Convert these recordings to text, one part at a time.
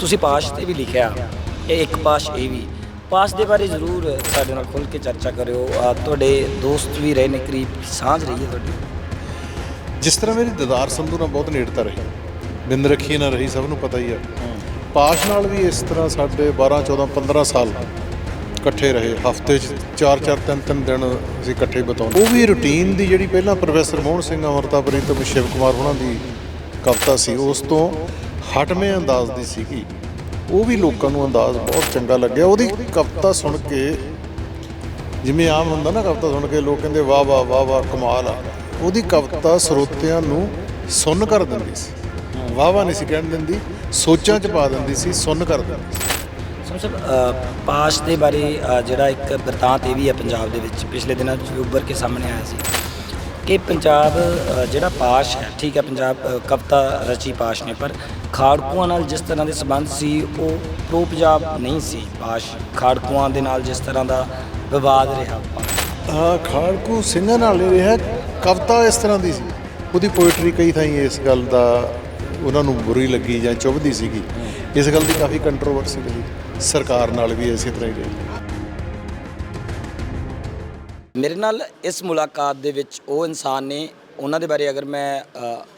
ਤੁਸੀਂ ਪਾਸ਼ ਤੇ ਵੀ ਲਿਖਿਆ। ਇਹ ਇੱਕ ਪਾਸ਼ ਇਹ ਵੀ। ਪਾਸ਼ ਦੇ ਬਾਰੇ ਜ਼ਰੂਰ ਸਾਡੇ ਨਾਲ ਖੁੱਲ ਕੇ ਚਰਚਾ ਕਰਿਓ। ਅ, ਤੁਹਾਡੇ ਦੋਸਤ ਵੀ ਰਹੇ ਨੇ ਕਰੀਬ ਸਾਂਝ ਰਹੀ ਹੈ ਤੁਹਾਡੀ। ਜਿਸ ਤਰ੍ਹਾਂ ਮੇਰੀ ਦਦਾਰ ਸੰਧੂ ਨਾਲ ਬਹੁਤ ਨੇੜਤਾ ਰਹੀ। ਬਿੰਦ ਰੱਖੀ ਨਾਲ ਰਹੀ ਸਭ ਨੂੰ ਪਤਾ ਹੀ ਆ। ਪਾਸ਼ ਨਾਲ ਵੀ ਇਸ ਤਰ੍ਹਾਂ ਸਾਡੇ 12 14 15 ਸਾਲ ਇਕੱਠੇ ਰਹੇ। ਹਫ਼ਤੇ 'ਚ 4 4 3 3 ਦਿਨ ਅਸੀਂ ਇਕੱਠੇ ਬਿਤਾਉਂਦੇ। ਉਹ ਵੀ ਰੁਟੀਨ ਦੀ ਜਿਹੜੀ ਪਹਿਲਾਂ ਪ੍ਰੋਫੈਸਰ ਮੋਹਨ ਸਿੰਘ ਅਮਰਤਾ ਪ੍ਰੀਤਮ ਸ਼ਿਵ ਕੁਮਾਰ ਉਹਨਾਂ ਦੀ ਕਵਿਤਾ ਸੀ ਉਸ ਤੋਂ ਹਟਵੇਂ ਅੰਦਾਜ਼ ਦੀ ਸੀਗੀ। ਉਹ ਵੀ ਲੋਕਾਂ ਨੂੰ ਅੰਦਾਜ਼ ਬਹੁਤ ਚੰਗਾ ਲੱਗਿਆ। ਉਹਦੀ ਕਵਿਤਾ ਸੁਣ ਕੇ, ਜਿਵੇਂ ਆਮ ਹੁੰਦਾ ਨਾ ਕਵਿਤਾ ਸੁਣ ਕੇ, ਲੋਕ ਕਹਿੰਦੇ, ਵਾਹ ਵਾਹ ਵਾਹ ਵਾਹ, ਕਮਾਲ ਆ। ਉਹਦੀ ਕਵਿਤਾ ਸਰੋਤਿਆਂ ਨੂੰ ਸੁਣ ਕਰ ਦਿੰਦੀ ਸੀ। ਵਾਹ ਵਾਹ ਨਹੀਂ ਸੀ ਕਹਿਣ ਦਿੰਦੀ, ਸੋਚਾਂ 'ਚ ਪਾ ਦਿੰਦੀ ਸੀ ਸੁਣ ਕਰ ਦਿੰਦੀ ਸੀ। ਸੋ ਪਾਸ਼ ਦੇ ਬਾਰੇ ਜਿਹੜਾ ਇੱਕ ਬਰਤਾਂਤ ਇਹ ਵੀ ਹੈ ਪੰਜਾਬ ਦੇ ਵਿੱਚ, ਪਿਛਲੇ ਦਿਨਾਂ 'ਚ ਉਭਰ ਕੇ ਸਾਹਮਣੇ ਆਇਆ ਸੀ। ਕਿ ਪੰਜਾਬ ਅ, ਜਿਹੜਾ ਪਾਸ਼ ਹੈ ਠੀਕ ਹੈ ਪੰਜਾਬ ਅ, ਕਵਿਤਾ ਰਚੀ ਪਾਸ਼ ਨੇ ਪਰ ਖਾੜਕੂਆਂ ਨਾਲ ਜਿਸ ਤਰ੍ਹਾਂ ਦੇ ਸੰਬੰਧ ਸੀ ਉਹ ਪ੍ਰੋ ਪੰਜਾਬ ਨਹੀਂ ਸੀ ਪਾਸ਼। ਖਾੜਕੂਆਂ ਦੇ ਨਾਲ ਜਿਸ ਤਰ੍ਹਾਂ ਦਾ ਵਿਵਾਦ ਰਿਹਾ। ਹਾਂ ਖਾੜਕੂ ਸਿੰਘਾਂ ਨਾਲ ਨਹੀਂ ਰਿਹਾ ਕਵਿਤਾ ਇਸ ਤਰ੍ਹਾਂ ਦੀ ਸੀ। ਉਹਦੀ ਪੋਇਟਰੀ ਕਈ ਥਾਈਂ ਇਸ ਗੱਲ ਦਾ ਉਹਨਾਂ ਨੂੰ ਬੁਰੀ ਲੱਗੀ ਜਾਂ ਚੁਭਦੀ ਸੀਗੀ। ਇਸ ਗੱਲ ਦੀ ਕਾਫੀ ਕੰਟਰੋਵਰਸੀ ਰਹੀ। ਸਰਕਾਰ ਨਾਲ ਵੀ ਇਸੇ ਤਰ੍ਹਾਂ ਹੀ ਰਹੀ। ਮੇਰੇ ਨਾਲ ਇਸ ਮੁਲਾਕਾਤ ਦੇ ਵਿੱਚ ਉਹ ਇਨਸਾਨ ਨੇ ਉਹਨਾਂ ਦੇ ਬਾਰੇ ਅਗਰ ਮੈਂ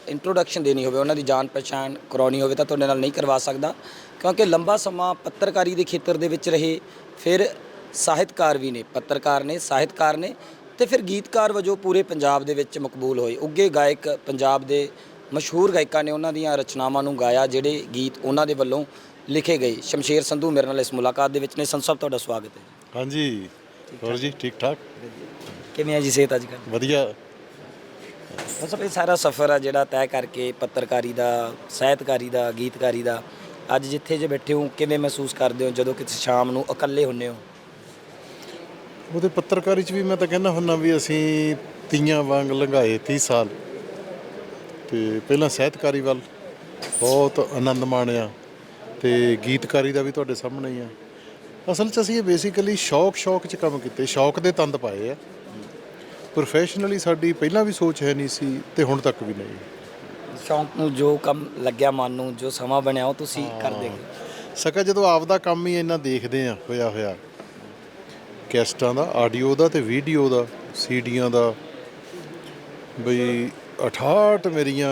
ਇੰਟਰੋਡਕਸ਼ਨ ਦੇਣੀ ਹੋਵੇ ਉਹਨਾਂ ਦੀ ਜਾਣ ਪਛਾਣ ਕਰਾਉਣੀ ਹੋਵੇ ਤਾਂ ਤੁਹਾਡੇ ਨਾਲ ਨਹੀਂ ਕਰਵਾ ਸਕਦਾ। ਕਿਉਂਕਿ ਲੰਬਾ ਸਮਾਂ ਪੱਤਰਕਾਰੀ ਦੇ ਖੇਤਰ ਦੇ ਵਿੱਚ ਰਹੇ ਫਿਰ ਸਾਹਿਤਕਾਰ ਵੀ ਨੇ ਪੱਤਰਕਾਰ ਨੇ ਸਾਹਿਤਕਾਰ ਨੇ ਤੇ ਫਿਰ ਗੀਤਕਾਰ ਵਜੋਂ ਪੂਰੇ ਪੰਜਾਬ ਦੇ ਵਿੱਚ ਮਕਬੂਲ ਹੋਏ। ਉੱਗੇ ਗਾਇਕ ਪੰਜਾਬ ਦੇ ਮਸ਼ਹੂਰ ਗਾਇਕਾਂ ਨੇ ਉਹਨਾਂ ਦੀਆਂ ਰਚਨਾਵਾਂ ਨੂੰ ਗਾਇਆ ਜਿਹੜੇ ਗੀਤ ਉਹਨਾਂ ਦੇ ਵੱਲੋਂ ਲਿਖੇ ਗਏ। ਸ਼ਮਸ਼ੇਰ ਸੰਧੂ ਮੇਰੇ ਨਾਲ ਇਸ ਮੁਲਾਕਾਤ ਦੇ ਵਿੱਚ ਨੇ। ਸਾਹਿਬ ਤੁਹਾਡਾ ਸਵਾਗਤ ਹੈ ਹਾਂਜੀ। ਹੋਰ ਜੀ ਠੀਕ ਠਾਕ ਕਿਵੇਂ ਹੈ ਜੀ ਸਿਹਤ ਅੱਜ ਕੱਲ੍ਹ? ਵਧੀਆ। ਬਸ ਇਹ ਸਾਰਾ ਸਫ਼ਰ ਆ ਜਿਹੜਾ ਤੈਅ ਕਰਕੇ ਪੱਤਰਕਾਰੀ ਦਾ ਸਾਹਿਤਕਾਰੀ ਦਾ ਗੀਤਕਾਰੀ ਦਾ। ਅੱਜ ਜਿੱਥੇ ਜੇ ਬੈਠੇ ਹੋ ਕਿਵੇਂ ਮਹਿਸੂਸ ਕਰਦੇ ਹੋ ਜਦੋਂ ਕਿਤੇ ਸ਼ਾਮ ਨੂੰ ਇਕੱਲੇ ਹੁੰਨੇ ਹੋ? ਉਹਦੇ ਪੱਤਰਕਾਰੀ 'ਚ ਵੀ ਮੈਂ ਤਾਂ ਕਹਿੰਦਾ ਹੁੰਨਾ ਵੀ ਅਸੀਂ ਤੀਆਂ ਵਾਂਗ ਲੰਘਾਏ 30 ਸਾਲ। ਤੇ ਪਹਿਲਾਂ ਸਾਹਿਤਕਾਰੀ ਵੱਲ ਬਹੁਤ ਆਨੰਦ ਮਾਣਿਆ ਤੇ ਗੀਤਕਾਰੀ ਦਾ ਵੀ ਤੁਹਾਡੇ ਸਾਹਮਣੇ ਹੀ ਆ। ਅਸਲ 'ਚ ਅਸੀਂ ਇਹ ਬੇਸਿਕਲੀ ਸ਼ੌਕ ਸ਼ੌਕ 'ਚ ਕੰਮ ਕੀਤੇ ਸ਼ੌਕ ਦੇ ਤੰਦ ਪਾਏ ਆ। ਪ੍ਰੋਫੈਸ਼ਨਲੀ ਸਾਡੀ ਪਹਿਲਾਂ ਵੀ ਸੋਚ ਹੈ ਨਹੀਂ ਸੀ ਤੇ ਹੁਣ ਤੱਕ ਵੀ ਨਹੀਂ। ਸ਼ੌਂਕ ਨੂੰ ਜੋ ਕੰਮ ਲੱਗਿਆ ਮਨ ਨੂੰ ਜੋ ਸਮਾਂ ਬਣਿਆ ਉਹ ਤੁਸੀਂ ਕਰਦੇ ਹੋ। ਸਕਾ ਜਦੋਂ ਆਪ ਦਾ ਕੰਮ ਹੀ ਇੰਨਾ ਦੇਖਦੇ ਆ ਹੋਇਆ ਹੋਇਆ ਕੈਸਟਾਂ ਦਾ ਆਡੀਓ ਦਾ ਤੇ ਵੀਡੀਓ ਦਾ ਸੀਡੀਆਂ ਦਾ ਬਈ 68 ਮੇਰੀਆਂ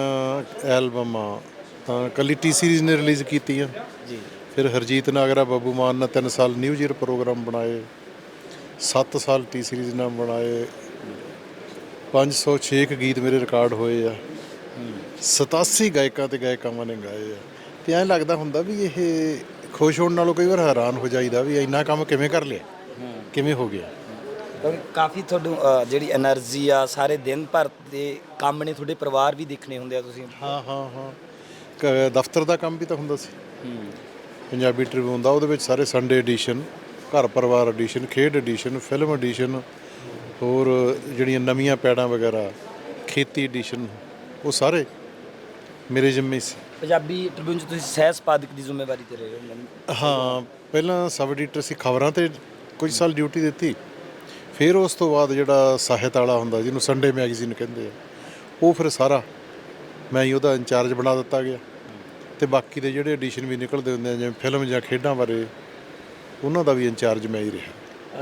ਐਲਬਮਾਂ ਤਾਂ ਕੱਲੀ ਟੀ ਸੀਰੀਜ਼ ਨੇ ਰਿਲੀਜ਼ ਕੀਤੀਆਂ। ਜੀ। ਫਿਰ ਹਰਜੀਤ ਨਾਗਰਾ ਬੱਬੂ ਮਾਨ ਨੇ 3 ਸਾਲ ਨਿਊ ਈਅਰ ਪ੍ਰੋਗਰਾਮ ਬਣਾਏ। 7 ਸਾਲ ਟੀ ਸੀਰੀਜ਼ ਨਾਲ ਬਣਾਏ। 506 ਗੀਤ ਮੇਰੇ ਰਿਕਾਰਡ ਹੋਏ ਆ। 87 ਗਾਇਕਾਂ ਤੇ ਗਾਇਕਾਵਾਂ ਨੇ ਗਾਏ ਆ। ਤੇ ਐਂ ਲੱਗਦਾ ਹੁੰਦਾ ਵੀ ਇਹ ਖੁਸ਼ ਹੋਣ ਨਾਲੋਂ ਕਈ ਵਾਰ ਹੈਰਾਨ ਹੋ ਜਾਈਦਾ ਵੀ ਇੰਨਾ ਕੰਮ ਕਿਵੇਂ ਕਰ ਲਿਆ? ਕਿਵੇਂ ਹੋ ਗਿਆ? ਕਾਫੀ ਤੁਹਾਨੂੰ ਜਿਹੜੀ એનર્ਜੀ ਆ ਸਾਰੇ ਦਿਨ ਭਰ ਦੇ ਕੰਮ ਨੇ ਤੁਹਾਡੇ ਪਰਿਵਾਰ ਵੀ ਦੇਖਣੇ ਹੁੰਦੇ ਆ ਤੁਸੀਂ। ਹਾਂ ਹਾਂ ਹਾਂ। ਦਫ਼ਤਰ ਦਾ ਕੰਮ ਵੀ ਤਾਂ ਹੁੰਦਾ ਸੀ। ਪੰਜਾਬੀ ਟ੍ਰਿਬਿਊਨ ਦਾ ਉਹਦੇ ਵਿੱਚ ਸਾਰੇ ਸੰਡੇ ਐਡੀਸ਼ਨ ਘਰ ਪਰਿਵਾਰ ਐਡੀਸ਼ਨ ਖੇਡ ਐਡੀਸ਼ਨ ਫਿਲਮ ਐਡੀਸ਼ਨ ਹੋਰ ਜਿਹੜੀਆਂ ਨਵੀਆਂ ਪੈੜਾਂ ਵਗੈਰਾ ਖੇਤੀ ਐਡੀਸ਼ਨ ਉਹ ਸਾਰੇ ਮੇਰੇ ਜ਼ਿੰਮੇ ਸੀ। ਪੰਜਾਬੀ ਟ੍ਰਿਬਿਊਨ 'ਚ ਤੁਸੀਂ ਸਹਿ ਸੰਪਾਦਕ ਦੀ ਜ਼ਿੰਮੇਵਾਰੀ ਤੇ ਰਹੇ ਹੋ ਹਾਂ ਪਹਿਲਾਂ ਸਬ ਐਡੀਟਰ ਸੀ ਖਬਰਾਂ ਤੇ ਕੁਝ ਸਾਲ ਡਿਊਟੀ ਦਿੱਤੀ। ਫਿਰ ਉਸ ਤੋਂ ਬਾਅਦ ਜਿਹੜਾ ਸਾਹਿਤ ਵਾਲਾ ਹੁੰਦਾ ਜਿਹਨੂੰ ਸੰਡੇ ਮੈਗਜ਼ੀਨ ਕਹਿੰਦੇ ਆ ਉਹ ਫਿਰ ਸਾਰਾ ਮੈਂ ਹੀ ਉਹਦਾ ਇੰਚਾਰਜ ਬਣਾ ਦਿੱਤਾ ਗਿਆ। ਤੇ ਬਾਕੀ ਦੇ ਜਿਹੜੇ ਐਡੀਸ਼ਨ ਵੀ ਨਿਕਲਦੇ ਹੁੰਦੇ ਆ ਜਿਵੇਂ ਫਿਲਮ ਜਾਂ ਖੇਡਾਂ ਬਾਰੇ ਉਹਨਾਂ ਦਾ ਵੀ ਇੰਚਾਰਜ ਮੈਂ ਹੀ ਰਿਹਾ।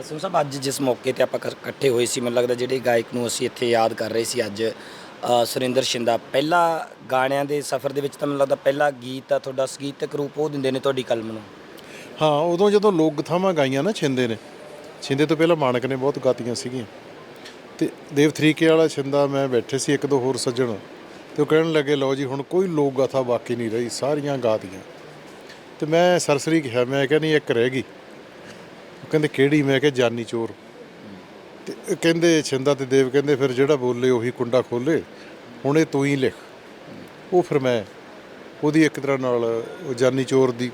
ਸਿੰਘ ਸਾਹਿਬ ਅੱਜ ਜਿਸ ਮੌਕੇ ਤੇ ਆਪਾਂ ਇਕੱਠ- ਇਕੱਠੇ ਹੋਏ ਸੀ ਮੈਨੂੰ ਲੱਗਦਾ ਜਿਹੜੇ ਗਾਇਕ ਨੂੰ ਅਸੀਂ ਇੱਥੇ ਯਾਦ ਕਰ ਰਹੇ ਸੀ ਅੱਜ ਅ, ਸੁਰਿੰਦਰ ਸ਼ਿੰਦਾ ਪਹਿਲਾ ਗਾਣਿਆਂ ਦੇ ਸਫ਼ਰ ਦੇ ਵਿੱਚ ਤਾਂ ਮੈਨੂੰ ਲੱਗਦਾ ਪਹਿਲਾ ਗੀਤ ਆ ਤੁਹਾਡਾ ਸੰਗੀਤਕ ਰੂਪ ਉਹ ਦਿੰਦੇ ਨੇ ਤੁਹਾਡੀ ਕਲਮ ਨੂੰ। ਹਾਂ ਉਦੋਂ ਜਦੋਂ ਲੋਕ ਗਥਾਵਾਂ ਗਾਈਆਂ ਨਾ ਛਿੰਦੇ ਨੇ ਛਿੰਦੇ ਤੋਂ ਪਹਿਲਾਂ ਮਾਣਕ ਨੇ ਬਹੁਤ ਗਾਤੀਆਂ ਸੀਗੀਆਂ। ਤੇ ਦੇਵ ਥਰੀਕੇ ਵਾਲਾ ਛਿੰਦਾ ਮੈਂ ਬੈਠੇ ਸੀ ਇੱਕ ਦੋ ਹੋਰ ਸੱਜਣ ਤੇ ਉਹ ਕਹਿਣ ਲੱਗੇ ਲਓ ਜੀ ਹੁਣ ਕੋਈ ਲੋਕ ਗਾਥਾ ਬਾਕੀ ਨਹੀਂ ਰਹੀ ਸਾਰੀਆਂ ਗਾਤੀਆਂ। ਤੇ ਮੈਂ ਸਰਸਰੀ ਕਿਹਾ ਮੈਂ ਕਿਹਾ ਨਹੀਂ ਇੱਕ ਰਹਿ ਗਈ। ਕਹਿੰਦੇ ਕਿਹੜੀ? ਮੈਂ ਕਿਹਾ ਜਾਨੀ ਚੋਰ। ਤੇ ਇਹ ਕਹਿੰਦੇ ਛਿੰਦਾ ਤੇ ਦੇਵ ਕਹਿੰਦੇ ਫਿਰ ਜਿਹੜਾ ਬੋਲੇ ਉਹੀ ਕੁੰਡਾ ਖੋਲੇ। ਹੁਣ ਇਹ ਤੂੰ ਹੀ ਲਿਖ। ਉਹ ਫਿਰ ਮੈਂ ਉਹਦੀ ਇੱਕ ਤਰ੍ਹਾਂ ਨਾਲ ਉਹ ਜਾਨੀ ਚੋਰ ਦੀ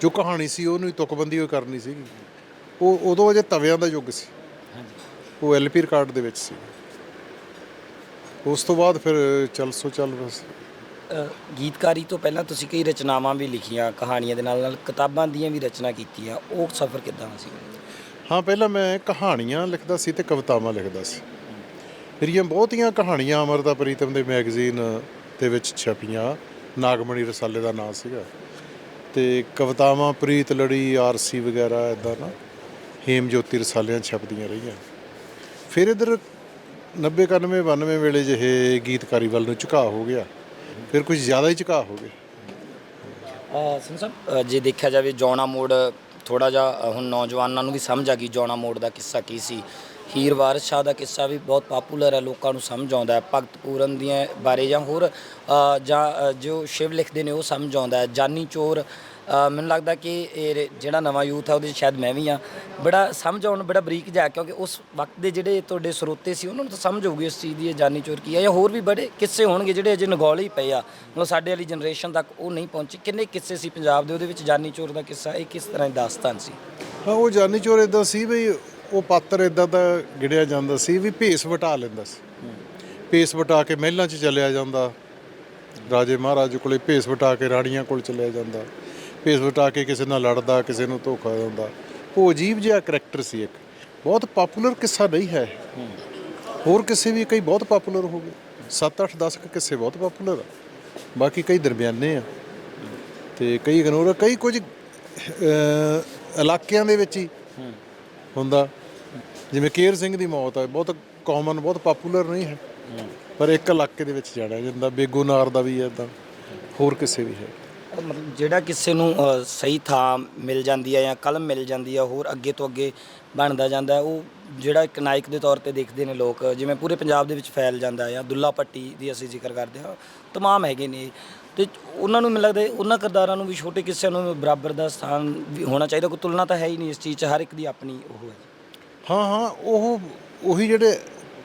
ਜੋ ਕਹਾਣੀ ਸੀ ਉਹਨੂੰ ਹੀ ਤੁਕਬੰਦੀ ਹੋਈ ਕਰਨੀ ਸੀਗੀ। ਉਹ ਉਦੋਂ ਅਜੇ ਤਵਿਆਂ ਦਾ ਯੁੱਗ ਸੀ। ਉਹ ਐਲਪੀ ਰਿਕਾਰਡ ਦੇ ਵਿੱਚ ਸੀ। ਉਸ ਤੋਂ ਬਾਅਦ ਫਿਰ ਚੱਲ ਸੋ ਚੱਲ ਬਸ। ਗੀਤਕਾਰੀ ਤੋਂ ਪਹਿਲਾਂ ਤੁਸੀਂ ਕਈ ਰਚਨਾਵਾਂ ਵੀ ਲਿਖੀਆਂ, ਕਹਾਣੀਆਂ ਦੇ ਨਾਲ ਨਾਲ ਕਿਤਾਬਾਂ ਦੀਆਂ ਵੀ ਰਚਨਾ ਕੀਤੀਆਂ, ਉਹ ਸਫ਼ਰ ਕਿੱਦਾਂ ਸੀ? ਹਾਂ, ਪਹਿਲਾਂ ਮੈਂ ਕਹਾਣੀਆਂ ਲਿਖਦਾ ਸੀ ਤੇ ਕਵਿਤਾਵਾਂ ਲਿਖਦਾ ਸੀ। ਮੇਰੀਆਂ ਬਹੁਤੀਆਂ ਕਹਾਣੀਆਂ ਅਮਰਤਾ ਪ੍ਰੀਤਮ ਦੇ ਮੈਗਜ਼ੀਨ ਦੇ ਵਿੱਚ ਛਪੀਆਂ। ਨਾਗਮਣੀ ਰਸਾਲੇ ਦਾ ਨਾਮ ਸੀਗਾ। ਤੇ ਕਵਿਤਾਵਾਂ ਪ੍ਰੀਤ ਲੜੀ, ਆਰਸੀ ਵਗੈਰਾ ਇਦਾਂ ਨਾ ਹੇਮ ਜੋਤੀ ਰਸਾਲਿਆਂ ਛਪਦੀਆਂ ਰਹੀਆਂ। ਫਿਰ ਇਧਰ 90 91 92 ਵੇਲੇ ਜਿਹੇ ਗੀਤਕਾਰੀ ਵੱਲ ਨੂੰ ਝੁਕਾਅ ਹੋ ਗਿਆ। ਫਿਰ ਕੁਝ ਜ਼ਿਆਦਾ ਹੀ ਝੁਕਾਅ ਹੋ ਗਿਆ ਸਿੰਘ ਸਾਹਿਬ ਜੇ ਦੇਖਿਆ ਜਾਵੇ ਜੌਣਾ ਮੋੜ ਥੋੜਾ ਜਿਹਾ ਹੁਣ ਨੌਜਵਾਨਾਂ ਨੂੰ ਵੀ ਸਮਝ ਆ ਗਈ ਜੌਣਾ ਮੋੜ ਦਾ ਕਿੱਸਾ ਕੀ ਸੀ। ਹੀਰ ਵਾਰਿਸ ਸ਼ਾਹ ਦਾ ਕਿੱਸਾ ਵੀ ਬਹੁਤ ਪਾਪੂਲਰ ਹੈ, ਲੋਕਾਂ ਨੂੰ ਸਮਝ ਆਉਂਦਾ ਹੈ। ਭਗਤ ਪੂਰਨ ਦੀਆਂ ਬਾਰੇ ਜਾਂ ਹੋਰ ਜਾਂ ਜੋ ਸ਼ਿਵ ਲਿਖਦੇ ਨੇ ਉਹ ਸਮਝ ਆਉਂਦਾ ਹੈ। ਜਾਨੀ ਚੋਰ ਅ, ਮੈਨੂੰ ਲੱਗਦਾ ਕਿ ਇਹ ਰੇ ਜਿਹੜਾ ਨਵਾਂ ਯੂਥ ਆ ਉਹਦੇ 'ਚ ਸ਼ਾਇਦ ਮੈਂ ਵੀ ਆ। ਬੜਾ ਸਮਝ ਆਉਣ ਬੜਾ ਬਰੀਕ ਜਾ ਕਿਉਂਕਿ ਉਸ ਵਕਤ ਦੇ ਜਿਹੜੇ ਤੁਹਾਡੇ ਸਰੋਤੇ ਸੀ ਉਹਨਾਂ ਨੂੰ ਤਾਂ ਸਮਝ ਹੋਊਗੀ ਇਸ ਚੀਜ਼ ਦੀ ਇਹ ਜਾਨੀ ਚੋਰ ਕੀ ਆ ਜਾਂ ਹੋਰ ਵੀ ਬੜੇ ਕਿੱਸੇ ਹੋਣਗੇ ਜਿਹੜੇ ਅਜੇ ਨਗੌਲੇ ਹੀ ਪਏ ਆ। ਮਤਲਬ ਸਾਡੇ ਵਾਲੀ ਜਨਰੇਸ਼ਨ ਤੱਕ ਉਹ ਨਹੀਂ ਪਹੁੰਚੀ। ਕਿੰਨੇ ਕਿੱਸੇ ਸੀ ਪੰਜਾਬ ਦੇ ਉਹਦੇ ਵਿੱਚ ਜਾਨੀ ਚੋਰ ਦਾ ਕਿੱਸਾ ਇਹ ਕਿਸ ਤਰ੍ਹਾਂ ਦੀ ਦਾਸਤਾਨ ਸੀ? ਹਾਂ ਉਹ ਜਾਨੀ ਚੋਰ ਇਦਾਂ ਸੀ ਵੀ ਉਹ ਪਾਤਰ ਇਦਾਂ ਦਾ ਗਿੜਿਆ ਜਾਂਦਾ ਸੀ ਵੀ ਭੇਸ ਵਟਾ ਲੈਂਦਾ ਸੀ। ਭੇਸ ਵਟਾ ਕੇ ਮਹਿਲਾਂ 'ਚ ਚਲਿਆ ਜਾਂਦਾ। ਰਾਜੇ ਮਹਾਰਾਜ ਕੋਲੇ ਭੇਸ ਵਟਾ ਕੇ ਰਾਣੀਆਂ ਕੋਲ ਚਲਿਆ ਜਾਂਦਾ। ਭੇਸ ਵਟਾ ਕੇ ਕਿਸੇ ਨਾਲ ਲੜਦਾ, ਕਿਸੇ ਨੂੰ ਧੋਖਾ ਦਿੰਦਾ। ਉਹ ਅਜੀਬ ਜਿਹਾ ਕਰੈਕਟਰ ਸੀ ਇੱਕ। ਬਹੁਤ ਪਪੂਲਰ ਕਿੱਸਾ ਨਹੀਂ ਹੈ ਹੋਰ ਕਿਸੇ ਵੀ ਕਈ ਬਹੁਤ ਪਪੂਲਰ ਹੋ ਗਏ। 7 8 10 ਕਿੱਸੇ ਬਹੁਤ ਪਪੂਲਰ ਆ। ਬਾਕੀ ਕਈ ਦਰਮਿਆਨੇ ਆ। ਤੇ ਕਈ ਇਗਨੋਰ ਕਈ ਕੁਝ ਇਲਾਕਿਆਂ ਦੇ ਵਿੱਚ ਹੀ ਹੁੰਦਾ। ਜਿਵੇਂ ਕੇਰ ਸਿੰਘ ਦੀ ਮੌਤ ਹੈ ਬਹੁਤ ਕਾਮਨ ਬਹੁਤ ਪਪੂਲਰ ਨਹੀਂ ਹੈ। ਪਰ ਇੱਕ ਇਲਾਕੇ ਦੇ ਵਿੱਚ ਜਾਣਿਆ ਜਾਂਦਾ। ਬੇਗੋਨਾਰ ਦਾ ਵੀ ਹੈ ਇਦਾਂ ਹੋਰ ਕਿਸੇ ਵੀ ਹੈ। ਮਤਲਬ ਜਿਹੜਾ ਕਿਸੇ ਨੂੰ ਅ, ਸਹੀ ਥਾਂ ਮਿਲ ਜਾਂਦੀ ਹੈ ਜਾਂ ਕਲਮ ਮਿਲ ਜਾਂਦੀ ਹੈ ਹੋਰ ਅੱਗੇ ਤੋਂ ਅੱਗੇ ਬਣਦਾ ਜਾਂਦਾ ਹੈ, ਉਹ ਜਿਹੜਾ ਇੱਕ ਨਾਇਕ ਦੇ ਤੌਰ ਤੇ ਦੇਖਦੇ ਨੇ ਲੋਕ ਜਿਵੇਂ ਪੂਰੇ ਪੰਜਾਬ ਦੇ ਵਿੱਚ ਫੈਲ ਜਾਂਦਾ ਹੈ ਜਾਂ ਦੁੱਲਾ ਪੱਟੀ ਦੀ ਅਸੀਂ ਜ਼ਿਕਰ ਕਰਦੇ ਹਾਂ ਤਮਾਮ ਹੈਗੇ ਨੇ ਤੇ ਉਹਨਾਂ ਨੂੰ ਮੈਨੂੰ ਲੱਗਦਾ ਹੈ ਉਹਨਾਂ ਕਿਰਦਾਰਾਂ ਨੂੰ ਵੀ ਛੋਟੇ ਕਿੱਸਿਆਂ ਨੂੰ ਬਰਾਬਰ ਦਾ ਸਥਾਨ ਵੀ ਹੋਣਾ ਚਾਹੀਦਾ ਕੋਈ ਤੁਲਨਾ ਤਾਂ ਹੈ ਹੀ ਨਹੀਂ ਇਸ ਚੀਜ਼ 'ਚ ਹਰ ਇੱਕ ਦੀ ਆਪਣੀ ਉਹ ਹੈ। ਹਾਂ ਹਾਂ ਉਹ ਉਹੀ ਜਿਹੜੇ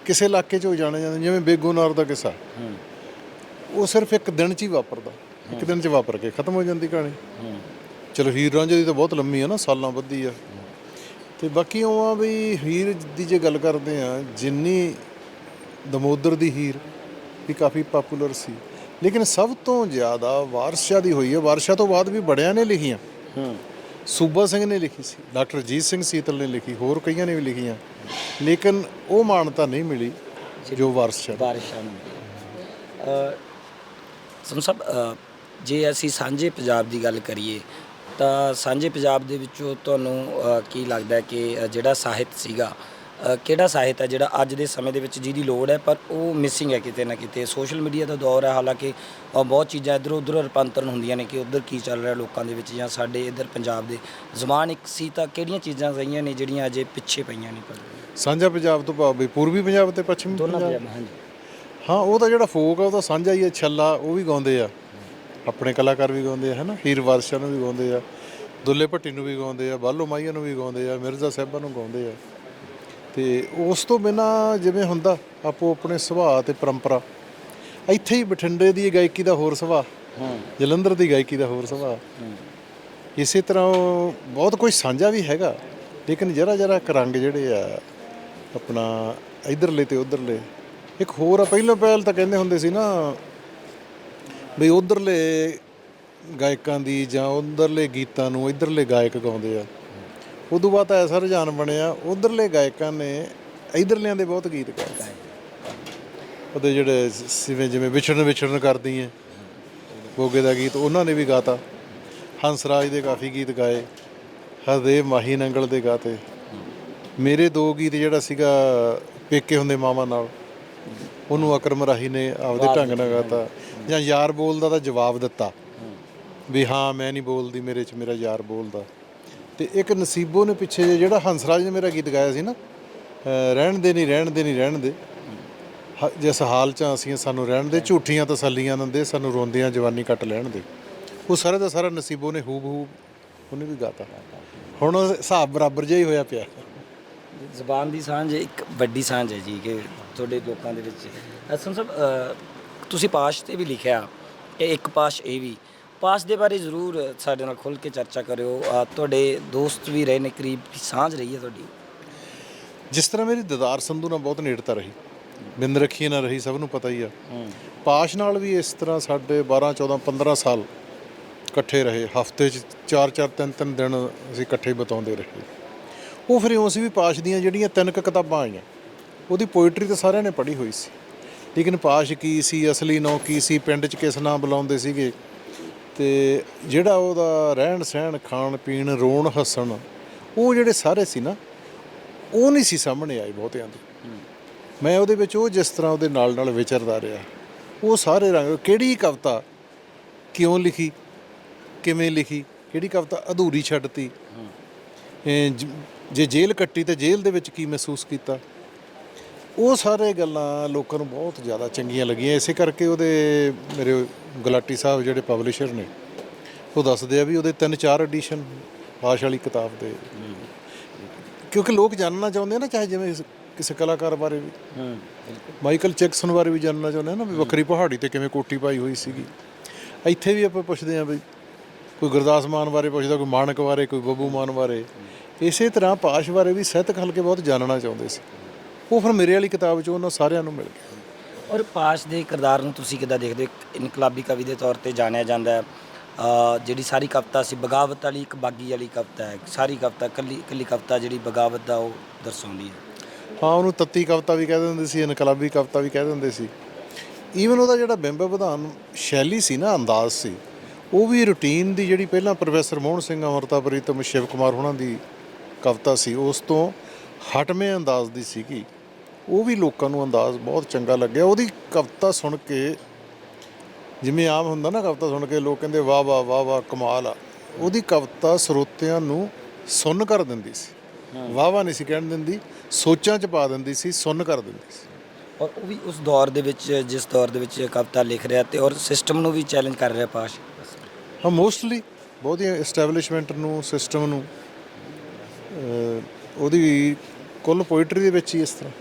ਕਿਸੇ ਇਲਾਕੇ 'ਚ ਹੋ ਜਾਣੇ ਜਾਂਦੇ ਜਿਵੇਂ ਬੇਗੋਨਾਰ ਦਾ ਕਿੱਸਾ ਉਹ ਸਿਰਫ ਇੱਕ ਦਿਨ 'ਚ ਹੀ ਵਾਪਰਦਾ। ਇੱਕ ਦਿਨ 'ਚ ਵਾਪਰ ਕੇ ਖਤਮ ਹੋ ਜਾਂਦੀ ਕਹਾਣੀ। ਚਲੋ ਹੀਰ ਰਾਂਝੇ ਦੀ ਤਾਂ ਬਹੁਤ ਲੰਮੀ ਆ ਨਾ ਸਾਲਾਂ ਬੱਧੀ ਆ। ਤੇ ਬਾਕੀ ਉਹ ਆ ਵੀ ਹੀਰ ਦੀ ਜੇ ਗੱਲ ਕਰਦੇ ਆ ਜਿੰਨੀ ਦਮੋਦਰ ਦੀ ਹੀਰ ਵੀ ਕਾਫੀ ਪਪੂਲਰ ਸੀ। ਲੇਕਿਨ ਸਭ ਤੋਂ ਜ਼ਿਆਦਾ ਵਾਰਸ਼ਾ ਦੀ ਹੋਈ ਹੈ ਵਾਰਸ਼ਾ ਤੋਂ ਬਾਅਦ ਵੀ ਬੜਿਆਂ ਨੇ ਲਿਖੀਆਂ। ਸੂਬਾ ਸਿੰਘ ਨੇ ਲਿਖੀ ਸੀ ਡਾਕਟਰ ਜੀਤ ਸਿੰਘ ਸੀਤਲ ਨੇ ਲਿਖੀ ਹੋਰ ਕਈਆਂ ਨੇ ਵੀ ਲਿਖੀਆਂ। ਲੇਕਿਨ ਉਹ ਮਾਨਤਾ ਨਹੀਂ ਮਿਲੀ ਜੋ ਵਾਰਸ਼ਾ ਬਾਰਿਸ਼ਾਂ ਨੂੰ। ਅ ਸਮ ਸਭ ਅ, ਜੇ ਅਸੀਂ ਸਾਂਝੇ ਪੰਜਾਬ ਦੀ ਗੱਲ ਕਰੀਏ ਤਾਂ ਸਾਂਝੇ ਪੰਜਾਬ ਦੇ ਵਿੱਚੋਂ ਤੁਹਾਨੂੰ ਕੀ ਲੱਗਦਾ ਹੈ ਕਿ ਜਿਹੜਾ ਸਾਹਿਤ ਸੀਗਾ ਕਿਹੜਾ ਸਾਹਿਤ ਹੈ ਜਿਹੜਾ ਅੱਜ ਦੇ ਸਮੇਂ ਦੇ ਵਿੱਚ ਜਿਹਦੀ ਲੋੜ ਹੈ ਪਰ ਉਹ ਮਿਸਿੰਗ ਹੈ ਕਿਤੇ ਨਾ ਕਿਤੇ? ਸੋਸ਼ਲ ਮੀਡੀਆ ਦਾ ਦੌਰ ਹੈ ਹਾਲਾਂਕਿ ਬਹੁਤ ਚੀਜ਼ਾਂ ਇਧਰ ਉਧਰ ਰੂਪਾਂਤਰਨ ਹੁੰਦੀਆਂ ਨੇ ਕਿ ਉਧਰ ਕੀ ਚੱਲ ਰਿਹਾ ਲੋਕਾਂ ਦੇ ਵਿੱਚ ਜਾਂ ਸਾਡੇ ਇਧਰ ਪੰਜਾਬ ਦੇ ਜ਼ਬਾਨ ਇੱਕ ਸੀ ਤਾਂ ਕਿਹੜੀਆਂ ਚੀਜ਼ਾਂ ਰਹੀਆਂ ਨੇ ਜਿਹੜੀਆਂ ਅਜੇ ਪਿੱਛੇ ਪਈਆਂ ਨੇ? ਪਰ ਸਾਂਝਾ ਪੰਜਾਬ ਤੋਂ ਭਾਵ ਵੀ ਪੂਰਬੀ ਪੰਜਾਬ ਤੇ ਪੱਛਮੀ ਦੋਨਾਂ ਪੰਜਾਬ ਹਾਂਜੀ। ਹਾਂ ਉਹ ਤਾਂ ਜਿਹੜਾ ਫੋਕ ਆ ਉਹ ਤਾਂ ਸਾਂਝਾ ਹੀ ਹੈ ਛੱਲਾ ਉਹ ਵੀ ਗਾਉਂਦੇ ਆ। ਆਪਣੇ ਕਲਾਕਾਰ ਵੀ ਗਾਉਂਦੇ ਆ ਹਨਾ? ਹੀਰ ਵਾਰਸ਼ਾ ਨੂੰ ਵੀ ਗਾਉਂਦੇ ਆ ਦੁੱਲੇ ਭੱਟੀ ਨੂੰ ਵੀ ਗਾਉਂਦੇ ਆ ਬਾਲੋ ਮਾਈਆ ਨੂੰ ਵੀ ਗਾਉਂਦੇ ਆ ਮਿਰਜ਼ਾ ਸਾਹਿਬਾਂ ਨੂੰ ਗਾਉਂਦੇ ਆ। ਤੇ ਉਸ ਤੋਂ ਬਿਨਾ ਜਿਵੇਂ ਹੁੰਦਾ ਆਪੋ ਆਪਣੇ ਸੁਭਾਅ ਤੇ ਪਰੰਪਰਾ। ਇੱਥੇ ਹੀ ਬਠਿੰਡੇ ਦੀ ਗਾਇਕੀ ਦਾ ਹੋਰ ਸੁਭਾਅ ਜਲੰਧਰ ਦੀ ਗਾਇਕੀ ਦਾ ਹੋਰ ਸੁਭਾਅ। ਇਸੇ ਤਰ੍ਹਾਂ ਬਹੁਤ ਕੁਝ ਸਾਂਝਾ ਵੀ ਹੈਗਾ ਲੇਕਿਨ ਜਰਾ ਜਰਾ ਰੰਗ ਜਿਹੜੇ ਆ ਆਪਣਾ ਇਧਰਲੇ ਤੇ ਉਧਰਲੇ ਇੱਕ ਹੋਰ ਆ ਪਹਿਲਾਂ ਪਹਿਲ ਤਾਂ ਕਹਿੰਦੇ ਹੁੰਦੇ ਸੀ ਨਾ ਵੀ ਉਧਰਲੇ ਗਾਇਕਾਂ ਦੀ ਜਾਂ ਉਧਰਲੇ ਗੀਤਾਂ ਨੂੰ ਇਧਰਲੇ ਗਾਇਕ ਗਾਉਂਦੇ ਆ। ਉਦੋਂ ਬਾਅਦ ਐਸਾ ਰੁਝਾਨ ਬਣਿਆ ਉਧਰਲੇ ਗਾਇਕਾਂ ਨੇ ਇਧਰਲਿਆਂ ਦੇ ਬਹੁਤ ਗੀਤ ਗਾਏ। ਉਹਦੇ ਜਿਹੜੇ ਜਿਵੇਂ ਜਿਵੇਂ ਵਿਛੜਨ ਵਿਛੜਨ ਕਰਦੀ ਐ ਬੋਗੇ ਦਾ ਗੀਤ ਉਹਨਾਂ ਨੇ ਵੀ ਗਾਤਾ। ਹੰਸਰਾਜ ਦੇ ਕਾਫੀ ਗੀਤ ਗਾਏ ਹਰਦੇਵ ਮਾਹੀ ਨੰਗਲ ਦੇ ਗਾਤੇ। ਮੇਰੇ ਦੋ ਗੀਤ ਜਿਹੜਾ ਸੀਗਾ ਪੇਕੇ ਹੁੰਦੇ ਮਾਵਾ ਨਾਲ ਉਹਨੂੰ ਅਕਰਮ ਰਾਹੀ ਨੇ ਆਪਦੇ ਢੰਗ ਨਾਲ ਗਾਤਾ। ਜਾਂ ਯਾਰ ਬੋਲਦਾ ਤਾਂ ਜਵਾਬ ਦਿੱਤਾ। ਵੀ ਹਾਂ, ਮੈਂ ਨਹੀਂ ਬੋਲਦੀ, ਮੇਰੇ ਚ ਮੇਰਾ ਯਾਰ ਬੋਲਦਾ। ਤੇ ਇੱਕ ਨਸੀਬੋ ਨੇ ਪਿੱਛੇ ਜਿਹੇ ਜਿਹੜਾ ਹੰਸਰਾਜ ਨੇ ਮੇਰਾ ਗੀਤ ਗਾਇਆ ਸੀ ਨਾ ਰਹਿਣ ਦੇ ਨਹੀਂ ਰਹਿਣ ਦੇ ਨਹੀਂ ਰਹਿਣ ਦੇ। ਜਿਸ ਹਾਲ ਚ ਅਸੀਂ, ਸਾਨੂੰ ਰਹਿਣ ਦੇ, ਝੂਠੀਆਂ ਤਸੱਲੀਆਂ ਦਿੰਦੇ, ਸਾਨੂੰ ਰੋਂਦਿਆਂ ਜਵਾਨੀ ਕੱਟ ਲੈਣ ਦੇ। ਉਹ ਸਾਰਾ ਦਾ ਸਾਰਾ ਨਸੀਬੋ ਨੇ ਹੂਬ ਹੂਬ ਉਹਨੇ ਵੀ ਗਾਤਾ। ਹੁਣ ਹਿਸਾਬ ਬਰਾਬਰ ਜਿਹਾ ਹੀ ਹੋਇਆ ਪਿਆ। ਜ਼ਬਾਨ ਦੀ ਸਾਂਝ ਇੱਕ ਵੱਡੀ ਸਾਂਝ ਹੈ ਜੀ, ਕਿ ਤੁਹਾਡੇ ਲੋਕਾਂ ਦੇ ਵਿੱਚ। ਅਸਨ ਸਾਹਿਬ ਤੁਸੀਂ ਪਾਸ਼ ਤੇ ਵੀ ਲਿਖਿਆ। ਇਹ ਇੱਕ ਪਾਸ਼ ਇਹ ਵੀ। ਪਾਸ਼ ਦੇ ਬਾਰੇ ਜ਼ਰੂਰ ਸਾਡੇ ਨਾਲ ਖੁੱਲ ਕੇ ਚਰਚਾ ਕਰਿਓ। ਤੁਹਾਡੇ ਦੋਸਤ ਵੀ ਰਹੇ ਨੇ ਕਰੀਬ ਸਾਂਝ ਰਹੀ ਹੈ ਤੁਹਾਡੀ। ਜਿਸ ਤਰ੍ਹਾਂ ਮੇਰੀ ਦਦਾਰ ਸੰਧੂ ਨਾਲ ਬਹੁਤ ਨੇੜਤਾ ਰਹੀ। ਬਿੰਦ ਰੱਖੀ ਨਾਲ ਰਹੀ ਸਭ ਨੂੰ ਪਤਾ ਹੀ ਆ। ਪਾਸ਼ ਨਾਲ ਵੀ ਇਸ ਤਰ੍ਹਾਂ ਸਾਡੇ 12 14 15 ਸਾਲ ਇਕੱਠੇ ਰਹੇ। ਹਫ਼ਤੇ 'ਚ 4 4 3 3 ਦਿਨ ਅਸੀਂ ਇਕੱਠੇ ਬਿਤਾਉਂਦੇ ਰਹੇ। ਉਹ ਫਿਰ ਸੀ ਵੀ ਪਾਸ਼ ਦੀਆਂ ਜਿਹੜੀਆਂ ਤਿੰਨ ਕੁ ਕਿਤਾਬਾਂ ਆਈਆਂ ਉਹਦੀ ਪੋਇਟਰੀ ਤਾਂ ਸਾਰਿਆਂ ਨੇ ਪੜ੍ਹੀ ਹੋਈ ਸੀ। ਲੇਕਿਨ ਪਾਸ਼ ਕੀ ਸੀ ਅਸਲੀ ਨਾਂ ਕੀ ਸੀ ਪਿੰਡ 'ਚ ਕਿਸ ਨਾਂ ਬੁਲਾਉਂਦੇ ਸੀਗੇ? ਤੇ ਜਿਹੜਾ ਉਹਦਾ ਰਹਿਣ ਸਹਿਣ ਖਾਣ ਪੀਣ ਰੋਣ ਹੱਸਣ ਉਹ ਜਿਹੜੇ ਸਾਰੇ ਸੀ ਨਾ ਉਹ ਨਹੀਂ ਸੀ ਸਾਹਮਣੇ ਆਏ ਬਹੁਤਿਆਂ ਦੇ। ਮੈਂ ਉਹਦੇ ਵਿੱਚ ਉਹ ਜਿਸ ਤਰ੍ਹਾਂ ਉਹਦੇ ਨਾਲ ਨਾਲ ਵਿਚਰਦਾ ਰਿਹਾ। ਉਹ ਸਾਰੇ ਰੰਗ ਕਿਹੜੀ ਕਵਿਤਾ ਕਿਉਂ ਲਿਖੀ ਕਿਵੇਂ ਲਿਖੀ ਕਿਹੜੀ ਕਵਿਤਾ ਅਧੂਰੀ ਛੱਡਤੀ? ਜੇ ਜੇਲ੍ਹ ਕੱਟੀ ਤੇ ਜੇਲ੍ਹ ਦੇ ਵਿੱਚ ਕੀ ਮਹਿਸੂਸ ਕੀਤਾ? ਉਹ ਸਾਰੇ ਗੱਲਾਂ ਲੋਕਾਂ ਨੂੰ ਬਹੁਤ ਜ਼ਿਆਦਾ ਚੰਗੀਆਂ ਲੱਗੀਆਂ। ਇਸੇ ਕਰਕੇ ਉਹਦੇ ਮੇਰੇ ਗੁਲਾਟੀ ਸਾਹਿਬ ਜਿਹੜੇ ਪਬਲਿਸ਼ਰ ਨੇ ਉਹ ਦੱਸਦੇ ਆ ਵੀ ਉਹਦੇ ਤਿੰਨ ਚਾਰ ਐਡੀਸ਼ਨ ਪਾਸ਼ ਵਾਲੀ ਕਿਤਾਬ ਦੇ। ਕਿਉਂਕਿ ਲੋਕ ਜਾਣਨਾ ਚਾਹੁੰਦੇ ਆ ਨਾ ਚਾਹੇ ਜਿਵੇਂ ਕਿਸੇ ਕਲਾਕਾਰ ਬਾਰੇ ਵੀ। ਹੂੰ। ਮਾਈਕਲ ਜੈਕਸਨ ਬਾਰੇ ਵੀ ਜਾਣਨਾ ਚਾਹੁੰਦੇ ਆ ਨਾ ਵੀ ਵੱਖਰੀ ਪਹਾੜੀ ਤੇ ਕਿਵੇਂ ਕੋਟੀ ਪਾਈ ਹੋਈ ਸੀਗੀ। ਇੱਥੇ ਵੀ ਆਪਾਂ ਪੁੱਛਦੇ ਆ ਵੀ ਕੋਈ ਗੁਰਦਾਸ ਮਾਨ ਬਾਰੇ ਪੁੱਛਦਾ ਕੋਈ ਮਾਨਕ ਬਾਰੇ ਕੋਈ ਬੱਬੂ ਮਾਨ ਬਾਰੇ। ਇਸੇ ਤਰ੍ਹਾਂ ਪਾਸ਼ ਬਾਰੇ ਵੀ ਸਾਹਿਤਕ ਹਲਕੇ ਬਹੁਤ ਜਾਣਨਾ ਚਾਹੁੰਦੇ ਸੀ। ਉਹ ਫਿਰ ਮੇਰੇ ਵਾਲੀ ਕਿਤਾਬ 'ਚ ਉਹਨਾਂ ਸਾਰਿਆਂ ਨੂੰ ਮਿਲ ਗਿਆ। ਔਰ ਪਾਸ਼ ਦੇ ਕਿਰਦਾਰ ਨੂੰ ਤੁਸੀਂ ਕਿੱਦਾਂ ਦੇਖਦੇ ਹੋ? ਇੱਕ ਇਨਕਲਾਬੀ ਕਵੀ ਦੇ ਤੌਰ ਤੇ ਜਾਣਿਆ ਜਾਂਦਾ ਹੈ। ਅ, ਜਿਹੜੀ ਸਾਰੀ ਕਵਿਤਾ ਸੀ ਬਗਾਵਤ ਵਾਲੀ ਇੱਕ ਬਾਗੀ ਵਾਲੀ ਕਵਿਤਾ ਹੈ। ਸਾਰੀ ਕਵਿਤਾ ਕੱਲੀ ਕੱਲੀ ਕਵਿਤਾ ਜਿਹੜੀ ਬਗਾਵਤ ਦਾ ਉਹ ਦਰਸਾਉਂਦੀ ਹੈ। ਹਾਂ ਉਹਨੂੰ ਤੱਤੀ ਕਵਿਤਾ ਵੀ ਕਹਿ ਦਿੰਦੇ ਸੀ ਇਨਕਲਾਬੀ ਕਵਿਤਾ ਵੀ ਕਹਿ ਦਿੰਦੇ ਸੀ। ਈਵਨ ਉਹਦਾ ਜਿਹੜਾ ਬਿੰਬ ਵਿਧਾਨ ਸ਼ੈਲੀ ਸੀ ਨਾ ਅੰਦਾਜ਼ ਸੀ ਉਹ ਵੀ ਰੂਟੀਨ ਦੀ ਜਿਹੜੀ ਪਹਿਲਾਂ ਪ੍ਰੋਫੈਸਰ ਮੋਹਨ ਸਿੰਘ ਅਮਰਤਾ ਪ੍ਰੀਤਮ ਸ਼ਿਵ ਕੁਮਾਰ ਹੋਣਾ ਦੀ ਕਵਿਤਾ ਸੀ ਉਸ ਤੋਂ ਹਟਵੇਂ ਅੰਦਾਜ਼ ਦੀ ਸੀਗੀ। ਉਹ ਵੀ ਲੋਕਾਂ ਨੂੰ ਅੰਦਾਜ਼ ਬਹੁਤ ਚੰਗਾ ਲੱਗਿਆ। ਉਹਦੀ ਕਵਿਤਾ ਸੁਣ ਕੇ ਜਿਵੇਂ ਆਮ ਹੁੰਦਾ ਨਾ ਕਵਿਤਾ ਸੁਣ ਕੇ ਲੋਕ ਕਹਿੰਦੇ ਵਾਹ ਵਾਹ ਵਾਹ ਵਾਹ ਕਮਾਲ ਆ। ਉਹਦੀ ਕਵਿਤਾ ਸਰੋਤਿਆਂ ਨੂੰ ਸੁੰਨ ਕਰ ਦਿੰਦੀ ਸੀ। ਵਾਹ ਵਾਹ ਨਹੀਂ ਸੀ ਕਹਿਣ ਦਿੰਦੀ ਸੋਚਾਂ 'ਚ ਪਾ ਦਿੰਦੀ ਸੀ ਸੁੰਨ ਕਰ ਦਿੰਦੀ ਸੀ। ਔਰ ਉਹ ਵੀ ਉਸ ਦੌਰ ਦੇ ਵਿੱਚ ਜਿਸ ਦੌਰ ਦੇ ਵਿੱਚ ਕਵਿਤਾ ਲਿਖ ਰਿਹਾ ਤੇ ਔਰ ਸਿਸਟਮ ਨੂੰ ਵੀ ਚੈਲੰਜ ਕਰ ਰਿਹਾ ਪਾਸ਼। ਹਾਂ ਮੋਸਟਲੀ ਬਹੁਤੀਆਂ ਐਸਟੈਬਲਿਸ਼ਮੈਂਟ ਨੂੰ ਸਿਸਟਮ ਨੂੰ ਉਹਦੀ ਕੁੱਲ ਪੋਇਟਰੀ ਦੇ ਵਿੱਚ ਹੀ ਇਸ ਤਰ੍ਹਾਂ।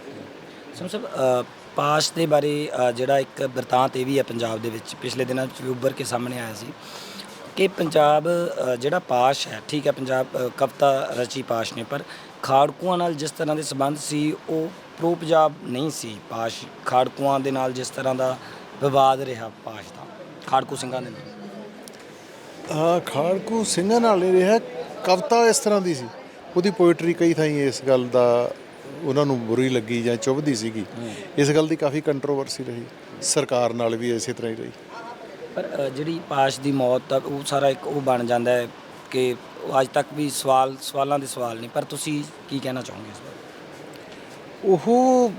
ਸਮ ਸਭ ਪਾਸ਼ ਦੇ ਬਾਰੇ ਅ, ਜਿਹੜਾ ਇੱਕ ਬਿਰਤਾਂਤ ਇਹ ਵੀ ਹੈ ਪੰਜਾਬ ਦੇ ਵਿੱਚ ਪਿਛਲੇ ਦਿਨਾਂ ਵਿੱਚ ਵੀ ਉੱਭਰ ਕੇ ਸਾਹਮਣੇ ਆਇਆ ਸੀ ਕਿ ਪੰਜਾਬ ਅ, ਜਿਹੜਾ ਪਾਸ਼ ਹੈ ਠੀਕ ਹੈ ਪੰਜਾਬ ਅ, ਕਵਿਤਾ ਰਚੀ ਪਾਸ਼ ਨੇ ਪਰ ਖਾੜਕੂਆਂ ਨਾਲ ਜਿਸ ਤਰ੍ਹਾਂ ਦੇ ਸੰਬੰਧ ਸੀ ਉਹ ਪ੍ਰੋ ਪੰਜਾਬ ਨਹੀਂ ਸੀ ਪਾਸ਼। ਖਾੜਕੂਆਂ ਦੇ ਨਾਲ ਜਿਸ ਤਰ੍ਹਾਂ ਦਾ ਵਿਵਾਦ ਰਿਹਾ ਪਾਸ਼ ਦਾ ਖਾੜਕੂ ਸਿੰਘਾਂ ਦੇ ਨਾਲ। ਹਾਂ ਖਾੜਕੂ ਸਿੰਘਾਂ ਨਾਲ ਇਹ ਰਿਹਾ ਕਵਿਤਾ ਇਸ ਤਰ੍ਹਾਂ ਦੀ ਸੀ ਉਹਦੀ ਪੋਇਟਰੀ ਕਈ ਥਾਈਂ ਇਸ ਗੱਲ ਦਾ ਉਹਨਾਂ ਨੂੰ ਬੁਰੀ ਲੱਗੀ ਜਾਂ ਚੁਭਦੀ ਸੀਗੀ ਇਸ ਗੱਲ ਦੀ ਕਾਫੀ ਕੰਟਰੋਵਰਸੀ ਰਹੀ। ਸਰਕਾਰ ਨਾਲ ਵੀ ਇਸੇ ਤਰ੍ਹਾਂ ਹੀ ਰਹੀ। ਪਰ ਅ, ਜਿਹੜੀ ਪਾਸ਼ ਦੀ ਮੌਤ ਤੱਕ ਉਹ ਸਾਰਾ ਇੱਕ ਉਹ ਬਣ ਜਾਂਦਾ ਹੈ ਕਿ ਉਹ ਅੱਜ ਤੱਕ ਵੀ ਸਵਾਲ ਸਵਾਲਾਂ ਦੇ ਸਵਾਲ ਨਹੀਂ। ਪਰ ਤੁਸੀਂ ਕੀ ਕਹਿਣਾ ਚਾਹੋਗੇ ਇਸ ਬਾਰੇ? ਉਹ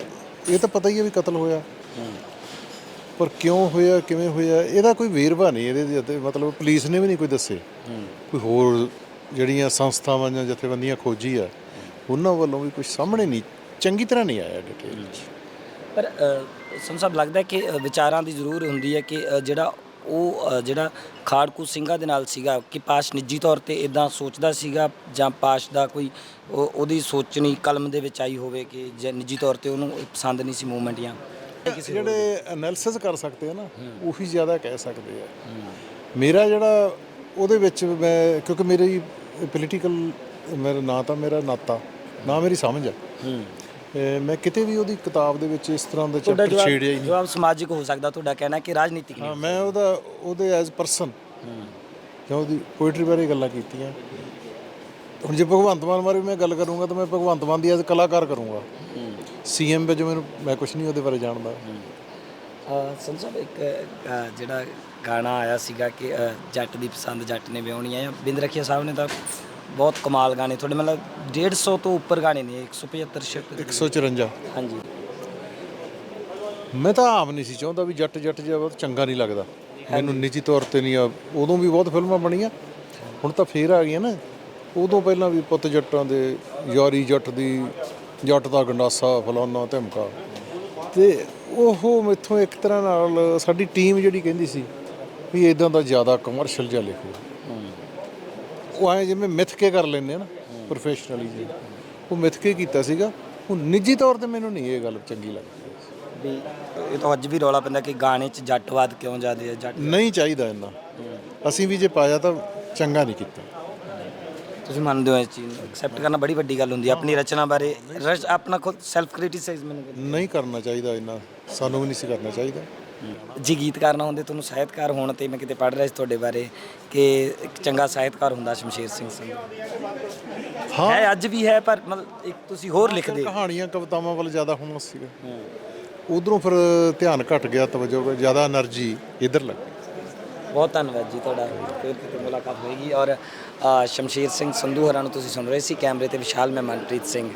ਇਹ ਤਾਂ ਪਤਾ ਹੀ ਹੈ ਵੀ ਕਤਲ ਹੋਇਆ। ਪਰ ਕਿਉਂ ਹੋਇਆ ਕਿਵੇਂ ਹੋਇਆ ਇਹਦਾ ਕੋਈ ਵੇਰਵਾ ਨਹੀਂ ਇਹਦੇ ਦੇ ਉੱਤੇ ਮਤਲਬ ਪੁਲਿਸ ਨੇ ਵੀ ਨਹੀਂ ਕੋਈ ਦੱਸੇ। ਕੋਈ ਹੋਰ ਜਿਹੜੀਆਂ ਸੰਸਥਾਵਾਂ ਜਾਂ ਜਥੇਬੰਦੀਆਂ ਖੋਜੀ ਆ ਉਹਨਾਂ ਵੱਲੋਂ ਵੀ ਕੁਝ ਸਾਹਮਣੇ ਨਹੀਂ ਚੰਗੀ ਤਰ੍ਹਾਂ ਨਹੀਂ ਆਇਆ ਡਿਟੇਲ ਪਰ ਸਮ ਸਾਹਿਬ ਲੱਗਦਾ ਕਿ ਵਿਚਾਰਾਂ ਦੀ ਜ਼ਰੂਰ ਹੁੰਦੀ ਹੈ ਕਿ ਜਿਹੜਾ ਉਹ ਜਿਹੜਾ ਖਾੜਕੂ ਸਿੰਘਾਂ ਦੇ ਨਾਲ ਸੀਗਾ ਕਿ ਪਾਸ਼ ਨਿੱਜੀ ਤੌਰ ਤੇ ਇਦਾਂ ਸੋਚਦਾ ਸੀਗਾ ਜਾਂ ਪਾਸ਼ ਦਾ ਕੋਈ ਉਹ- ਉਹਦੀ ਸੋਚਣੀ ਕਲਮ ਦੇ ਵਿੱਚ ਆਈ ਹੋਵੇ ਕਿ ਜੇ ਨਿੱਜੀ ਤੌਰ ਤੇ ਉਹਨੂੰ ਪਸੰਦ ਨਹੀਂ ਸੀ ਮੂਵਮੈਂਟ ਜਾਂ ਜਿਹੜੇ ਐਨਾਲਿਸਿਸ ਕਰ ਸਕਦੇ ਆ ਨਾ ਉਹੀ ਜ਼ਿਆਦਾ ਕਹਿ ਸਕਦੇ ਆ। ਮੇਰਾ ਜਿਹੜਾ ਉਹਦੇ ਵਿੱਚ ਮੈਂ ਕਿਉਂਕਿ ਮੇਰੀ ਪੋਲੀਟੀਕਲ ਮੇਰਾ ਨਾਂ ਤਾਂ ਮੇਰਾ ਨਾਤਾ। ਨਾ ਮੇਰੀ ਸਮਝ ਇਹ ਮੈਂ ਕਿਤੇ ਵੀ ਉਹਦੀ ਕਿਤਾਬ ਦੇ ਵਿੱਚ ਇਸ ਤਰ੍ਹਾਂ ਦਾ ਚੈਪਟਰ ਛੇੜਿਆ ਹੀ ਨਹੀਂ। ਜਵਾਬ ਸਮਾਜਿਕ ਹੋ ਸਕਦਾ ਤੁਹਾਡਾ ਕਹਿਣਾ ਕਿ ਰਾਜਨੀਤਿਕ ਨਹੀਂ। ਹਾਂ ਮੈਂ ਉਹਦਾ ਉਹਦੇ ਐਜ਼ ਪਰਸਨ ਜਾਂ ਉਹਦੀ ਪੋਇਟਰੀ ਬਾਰੇ ਗੱਲਾਂ ਕੀਤੀਆਂ। ਹੁਣ ਜੇ ਭਗਵੰਤ ਮਾਨ ਬਾਰੇ ਮੈਂ ਗੱਲ ਕਰੂੰਗਾ ਤਾਂ ਮੈਂ ਭਗਵੰਤ ਮਾਨ ਦੀ ਐਜ਼ ਕਲਾਕਾਰ ਕਰੂੰਗਾ। ਸੀਐਮ ਵਜੋਂ ਮੈਨੂੰ ਮੈਂ ਕੁਝ ਨਹੀਂ ਉਹਦੇ ਬਾਰੇ ਜਾਣਦਾ। ਸੰਤ ਸਾਹਿਬ ਇੱਕ ਜਿਹੜਾ ਗਾਣਾ ਆਇਆ ਸੀਗਾ ਕਿ ਜੱਟ ਦੀ ਪਸੰਦ ਜੱਟ ਨੇ ਵਿਆਹਣੀ ਆ ਬਿੰਦ ਰਖੀਆ ਸਾਹਿਬ ਨੇ ਤਾਂ ਬਹੁਤ ਕਮਾਲ ਗਾਣੇ ਤੁਹਾਡੇ ਮਤਲਬ 150 ਤੋਂ ਉੱਪਰ ਗਾਣੇ ਨੇ 175 ਸ਼ਕ 154 ਹਾਂਜੀ। ਮੈਂ ਤਾਂ ਆਮ ਨਹੀਂ ਸੀ ਚਾਹੁੰਦਾ ਵੀ ਜੱਟ ਜੱਟ ਜਿਹਾ ਬਹੁਤ ਚੰਗਾ ਨਹੀਂ ਲੱਗਦਾ। ਮੈਨੂੰ ਨਿੱਜੀ ਤੌਰ ਤੇ ਨਹੀਂ ਆ ਉਦੋਂ ਵੀ ਬਹੁਤ ਫਿਲਮਾਂ ਬਣੀਆਂ। ਹੁਣ ਤਾਂ ਫੇਰ ਆ ਗਈਆਂ ਨਾ। ਉਦੋਂ ਪਹਿਲਾਂ ਵੀ ਪੁੱਤ ਜੱਟਾਂ ਦੇ ਯਾਰੀ ਜੱਟ ਦੀ ਜੱਟ ਦਾ ਗੰਡਾਸਾ ਫਲਾਨਾ ਧਮਕਾ। ਤੇ ਉਹ ਮੈਥੋਂ ਇੱਕ ਤਰ੍ਹਾਂ ਨਾਲ ਸਾਡੀ ਟੀਮ ਜਿਹੜੀ ਕਹਿੰਦੀ ਸੀ ਵੀ ਇਦਾਂ ਦਾ ਜ਼ਿਆਦਾ ਕਮਰਸ਼ੀਅਲ ਜਿਹਾ ਲਿਖੋ। ਉਹ ਐ ਜਿਵੇਂ ਮਿੱਥ ਕੇ ਕਰ ਲੈਂਦੇ ਆ ਨਾ ਪ੍ਰੋਫੈਸ਼ਨਲੀ ਜੀ। ਉਹ ਮਿੱਥ ਕੇ ਕੀਤਾ ਸੀਗਾ। ਉਹ ਨਿੱਜੀ ਤੌਰ ਤੇ ਮੈਨੂੰ ਨਹੀਂ ਇਹ ਗੱਲ ਚੰਗੀ ਲੱਗਦੀ। ਵੀ ਇਹ ਤਾਂ ਅੱਜ ਵੀ ਰੌਲਾ ਪੈਂਦਾ ਕਿ ਗਾਣੇ 'ਚ ਜੱਟਵਾਦ ਕਿਉਂ ਜਾਂਦੇ ਆ ਜੱਟ ਨਹੀਂ ਚਾਹੀਦਾ ਇੰਨਾ। ਅਸੀਂ ਵੀ ਜੇ ਪਾਇਆ ਤਾਂ ਚੰਗਾ ਨਹੀਂ ਕੀਤਾ। ਤੁਸੀਂ ਮੰਨਦੇ ਹੋ ਇਸ ਚੀਜ਼ ਨੂੰ? ਐਕਸੈਪਟ ਕਰਨਾ ਬੜੀ ਵੱਡੀ ਗੱਲ ਹੁੰਦੀ ਹੈ ਆਪਣੀ ਰਚਨਾ ਬਾਰੇ ਰਚ- ਆਪਣਾ ਖੁਦ ਸੈਲਫ ਕ੍ਰਿਟਿਸਾਈਜ਼ ਮੈਨੂੰ ਨਹੀਂ ਕਰਨਾ ਚਾਹੀਦਾ ਇੰਨਾ। ਸਾਨੂੰ ਵੀ ਨਹੀਂ ਸੀ ਕਰਨਾ ਚਾਹੀਦਾ। ਜੀ ਗੀਤਕਾਰ ਨਾ ਹੁੰਦੇ ਤੁਹਾਨੂੰ ਸਾਹਿਤਕਾਰ ਹੋਣ ਤੇ ਮੈਂ ਕਿਤੇ ਪੜ੍ਹ ਰਿਹਾ ਸੀ ਤੁਹਾਡੇ ਬਾਰੇ ਕਿ ਇੱਕ ਚੰਗਾ ਸਾਹਿਤਕਾਰ ਹੁੰਦਾ ਸ਼ਮਸ਼ੇਰ ਸਿੰਘ ਹਾਂ। ਹੈ ਅੱਜ ਵੀ ਹੈ ਪਰ ਮਤਲਬ ਇੱਕ ਤੁਸੀਂ ਹੋਰ ਲਿਖਦੇ। ਕਹਾਣੀਆਂ ਕਵਿਤਾਵਾਂ ਵੱਲ ਜ਼ਿਆਦਾ ਹੁਣ ਸੀਗਾ ਉਧਰੋਂ ਫਿਰ ਧਿਆਨ ਘਟ ਗਿਆ ਤਵੱਜੋ ਜ਼ਿਆਦਾ એનર્ਜੀ ਇਧਰ ਲੱਗੀ। ਬਹੁਤ ਧੰਨਵਾਦ ਜੀ ਤੁਹਾਡਾ। ਫਿਰ ਕਿਤੇ ਮੁਲਾਕਾਤ ਹੋਏਗੀ ਔਰ ਸ਼ਮਸ਼ੇਰ ਸਿੰਘ ਸੰਧੂ ਹਰਾਂ ਨੂੰ ਤੁਸੀਂ ਸੁਣ ਰਹੇ ਸੀ ਕੈਮਰੇ ਤੇ ਵਿਸ਼ਾਲ ਮਹਿਮਾਨਪ੍ਰੀਤ ਸਿੰਘ।